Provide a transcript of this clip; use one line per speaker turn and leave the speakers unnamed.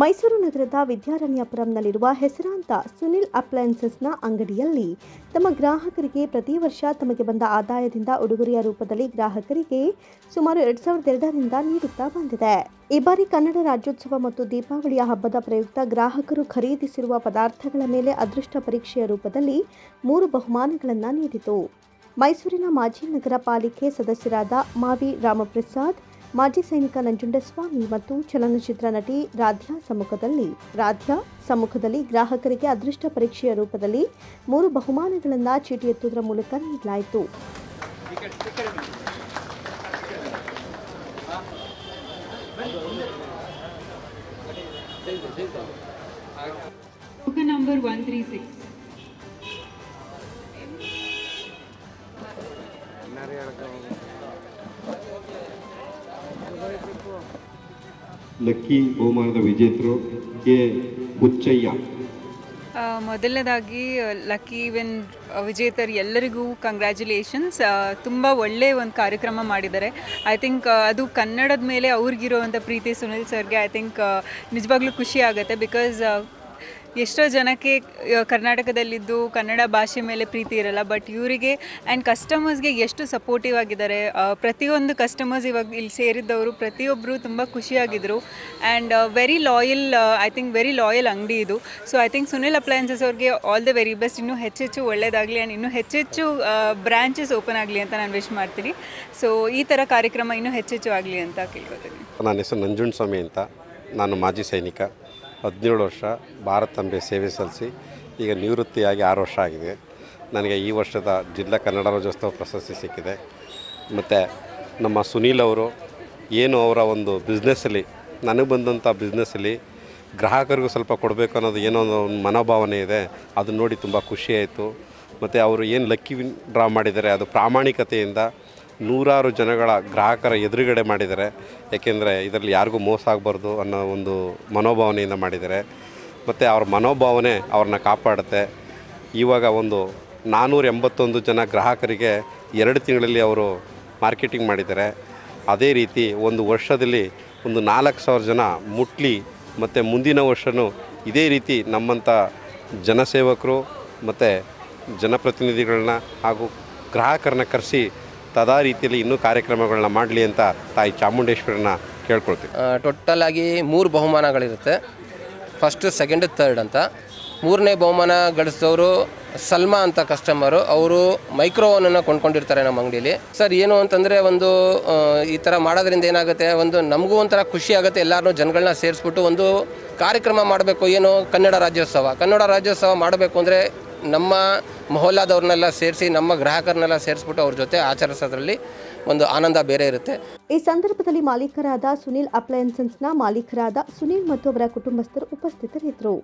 ಮೈಸೂರು ನಗರದ ವಿದ್ಯಾರಣ್ಯಪುರಂನಲ್ಲಿರುವ ಹೆಸರಾಂತ ಸುನಿಲ್ ಅಪ್ಲಯನ್ಸಸ್ನ ಅಂಗಡಿಯಲ್ಲಿ ತಮ್ಮ ಗ್ರಾಹಕರಿಗೆ ಪ್ರತಿ ವರ್ಷ ತಮಗೆ ಬಂದ ಆದಾಯದಿಂದ ಉಡುಗೊರೆಯ ರೂಪದಲ್ಲಿ ಗ್ರಾಹಕರಿಗೆ ಸುಮಾರು ಎರಡು ಸಾವಿರದ ಎರಡರಿಂದ ನೀಡುತ್ತಾ ಬಂದಿದೆ. ಈ ಬಾರಿ ಕನ್ನಡ ರಾಜ್ಯೋತ್ಸವ ಮತ್ತು ದೀಪಾವಳಿಯ ಹಬ್ಬದ ಪ್ರಯುಕ್ತ ಗ್ರಾಹಕರು ಖರೀದಿಸಿರುವ ಪದಾರ್ಥಗಳ ಮೇಲೆ ಅದೃಷ್ಟ ಪರೀಕ್ಷೆಯ ರೂಪದಲ್ಲಿ ಮೂರು ಬಹುಮಾನಗಳನ್ನು ನೀಡಿತು. ಮೈಸೂರಿನ ಮಾಜಿ ನಗರ ಪಾಲಿಕೆ ಸದಸ್ಯರಾದ ಮಾವಿ ರಾಮಪ್ರಸಾದ್ ಮಾಜಿ ಸೈನಿಕ ನಂಜುಂಡಸ್ವಾಮಿ ಮತ್ತು ಚಲನಚಿತ್ರ ನಟಿ ರಾಧ್ಯಾ ಸಮ್ಮುಖದಲ್ಲಿ. ರಾಧ್ಯಾ ಸಮ್ಮುಖದಲ್ಲಿ ಗ್ರಾಹಕರಿಗೆ ಅದೃಷ್ಟ ಪರೀಕ್ಷೆಯ ರೂಪದಲ್ಲಿ ಮೂರು ಬಹುಮಾನಗಳನ್ನು ಚೀಟಿ ಎತ್ತುವುದರ ಮೂಲಕ ನೀಡಲಾಯಿತು.
Token
ಲಕ್ಕಿ ಬಹುಮಾನದ ವಿಜೇತರು ಕೆ. ಹುಚ್ಚಯ್ಯ.
ಮೊದಲನೇದಾಗಿ, ಲಕ್ಕಿ ವೆನ್ ವಿಜೇತರು ಎಲ್ಲರಿಗೂ ಕಂಗ್ರ್ಯಾಚುಲೇಷನ್ಸ್ ತುಂಬ ಒಳ್ಳೆಯ ಒಂದು ಕಾರ್ಯಕ್ರಮ ಮಾಡಿದ್ದಾರೆ. ಐ ಥಿಂಕ್ ಅದು ಕನ್ನಡದ ಮೇಲೆ ಅವ್ರಿಗಿರೋವಂಥ ಪ್ರೀತಿ ಸುನಿಲ್ ಸರ್ಗೆ ಐ ಥಿಂಕ್ ನಿಜವಾಗ್ಲೂ ಖುಷಿ ಆಗುತ್ತೆ ಬಿಕಾಸ್ ಎಷ್ಟೋ ಜನಕ್ಕೆ ಕರ್ನಾಟಕದಲ್ಲಿದ್ದು ಕನ್ನಡ ಭಾಷೆ ಮೇಲೆ ಪ್ರೀತಿ ಇರಲ್ಲ ಬಟ್ ಇವರಿಗೆ ಆ್ಯಂಡ್ ಕಸ್ಟಮರ್ಸ್ಗೆ ಎಷ್ಟು ಸಪೋರ್ಟಿವ್ ಆಗಿದ್ದಾರೆ ಪ್ರತಿಯೊಂದು ಕಸ್ಟಮರ್ಸ್ ಇವಾಗ ಇಲ್ಲಿ ಸೇರಿದ್ದವರು ಪ್ರತಿಯೊಬ್ಬರು ತುಂಬ ಖುಷಿಯಾಗಿದ್ದರು and very loyal I think very loyal ಅಂಗಡಿ ಇದು. So I think Sunil appliances ಅವ್ರಿಗೆ ಆಲ್ ದ ವೆರಿ ಬೆಸ್ಟ್ ಇನ್ನೂ ಹೆಚ್ಚೆಚ್ಚು ಒಳ್ಳೆಯದಾಗಲಿ ಆ್ಯಂಡ್ ಇನ್ನೂ ಹೆಚ್ಚೆಚ್ಚು ಬ್ರಾಂಚಸ್ ಓಪನ್ ಆಗಲಿ ಅಂತ ನಾನು ವಿಶ್ ಮಾಡ್ತೀನಿ. ಸೊ ಈ ಥರ ಕಾರ್ಯಕ್ರಮ ಇನ್ನೂ ಹೆಚ್ಚೆಚ್ಚು ಆಗಲಿ ಅಂತ ಕೇಳ್ಕೊತೀನಿ.
ನನ್ನ ಹೆಸರು ನಂಜುಂಡಸ್ವಾಮಿ ಅಂತ. ನಾನು ಮಾಜಿ ಸೈನಿಕ. ಹದಿನೇಳು ವರ್ಷ ಭಾರತಾಂಬೆ ಸೇವೆ ಸಲ್ಲಿಸಿ ಈಗ ನಿವೃತ್ತಿಯಾಗಿ ಆರು ವರ್ಷ ಆಗಿದೆ. ನನಗೆ ಈ ವರ್ಷದ ಜಿಲ್ಲಾ ಕನ್ನಡ ರಾಜ್ಯೋತ್ಸವ ಪ್ರಶಸ್ತಿ ಸಿಕ್ಕಿದೆ. ಮತ್ತು ನಮ್ಮ ಸುನೀಲ್ ಅವರು ಏನು ಅವರ ಒಂದು ಬಿಸ್ನೆಸ್ಸಲ್ಲಿ ನನಗೆ ಬಂದಂಥ ಬಿಸ್ನೆಸ್ಸಲ್ಲಿ ಗ್ರಾಹಕರಿಗೂ ಸ್ವಲ್ಪ ಕೊಡಬೇಕು ಅನ್ನೋದು ಏನೋ ಒಂದು ಮನೋಭಾವನೆ ಇದೆ. ಅದನ್ನ ನೋಡಿ ತುಂಬ ಖುಷಿಯಾಯಿತು ಮತ್ತು ಅವರು ಏನು ಲಕ್ಕಿ ಡ್ರಾ ಮಾಡಿದ್ದಾರೆ ಅದು ಪ್ರಾಮಾಣಿಕತೆಯಿಂದ ನೂರಾರು ಜನಗಳ ಗ್ರಾಹಕರ ಎದುರುಗಡೆ ಮಾಡಿದ್ದಾರೆ. ಏಕೆಂದರೆ ಇದರಲ್ಲಿ ಯಾರಿಗೂ ಮೋಸ ಆಗಬಾರ್ದು ಅನ್ನೋ ಒಂದು ಮನೋಭಾವನೆಯಿಂದ ಮಾಡಿದ್ದಾರೆ. ಮತ್ತು ಅವ್ರ ಮನೋಭಾವನೆ ಅವ್ರನ್ನ ಕಾಪಾಡುತ್ತೆ. ಇವಾಗ ಒಂದು ನಾನ್ನೂರ ಎಂಬತ್ತೊಂದು ಜನ ಗ್ರಾಹಕರಿಗೆ ಎರಡು ತಿಂಗಳಲ್ಲಿ ಅವರು ಮಾರ್ಕೆಟಿಂಗ್ ಮಾಡಿದ್ದಾರೆ. ಅದೇ ರೀತಿ ಒಂದು ವರ್ಷದಲ್ಲಿ ಒಂದು ನಾಲ್ಕು ಸಾವಿರ ಜನ ಮುಟ್ಲಿ ಮತ್ತು ಮುಂದಿನ ವರ್ಷವೂ ಇದೇ ರೀತಿ ನಮ್ಮಂಥ ಜನಸೇವಕರು ಮತ್ತು ಜನಪ್ರತಿನಿಧಿಗಳನ್ನ ಹಾಗೂ ಗ್ರಾಹಕರನ್ನ ಕರೆಸಿ ತದಾ ರೀತಿಯಲ್ಲಿ ಇನ್ನೂ ಕಾರ್ಯಕ್ರಮಗಳನ್ನ ಮಾಡಲಿ ಅಂತ ತಾಯಿ ಚಾಮುಂಡೇಶ್ವರನ ಕೇಳ್ಕೊಳ್ತೀವಿ.
ಟೋಟಲ್ ಆಗಿ ಮೂರು ಬಹುಮಾನಗಳಿರುತ್ತೆ. ಫಸ್ಟ್ ಸೆಕೆಂಡ್ ಥರ್ಡ್ ಅಂತ. ಮೂರನೇ ಬಹುಮಾನ ಗಳಿಸಿದವರು ಸಲ್ಮಾ ಅಂತ ಕಸ್ಟಮರು ಅವರು ಮೈಕ್ರೋವನನ್ನು ಕೊಂಡ್ಕೊಂಡಿರ್ತಾರೆ ನಮ್ಮ ಅಂಗಡಿಯಲ್ಲಿ ಸರ್ ಏನು ಅಂತಂದರೆ ಒಂದು ಈ ಥರ ಮಾಡೋದ್ರಿಂದ ಏನಾಗುತ್ತೆ, ಒಂದು ನಮಗೂ ಒಂಥರ ಖುಷಿ ಆಗುತ್ತೆ ಎಲ್ಲರನ್ನೂ ಜನಗಳನ್ನ ಸೇರಿಸ್ಬಿಟ್ಟು ಒಂದು ಕಾರ್ಯಕ್ರಮ ಮಾಡಬೇಕು. ಏನು ಕನ್ನಡ ರಾಜ್ಯೋತ್ಸವ. ಕನ್ನಡ ರಾಜ್ಯೋತ್ಸವ ಮಾಡಬೇಕು ಅಂದರೆ ನಮ್ಮ ಮೊಹಲ್ಲಾದವ್ರನ್ನೆಲ್ಲ ಸೇರಿಸಿ, ನಮ್ಮ ಗ್ರಾಹಕರನ್ನೆಲ್ಲ ಸೇರಿಸ್ಬಿಟ್ಟು ಅವ್ರ ಜೊತೆ ಆಚರಿಸೋದ್ರಲ್ಲಿ ಒಂದು ಆನಂದ ಬೇರೆ ಇರುತ್ತೆ.
ಈ ಸಂದರ್ಭದಲ್ಲಿ ಮಾಲೀಕರಾದ ಸುನಿಲ್ ಅಪ್ಲಯನ್ಸಸ್ನ ಮಾಲೀಕರಾದ ಸುನಿಲ್ ಮತ್ತು ಅವರ ಕುಟುಂಬಸ್ಥರು ಉಪಸ್ಥಿತರಿದ್ದರು.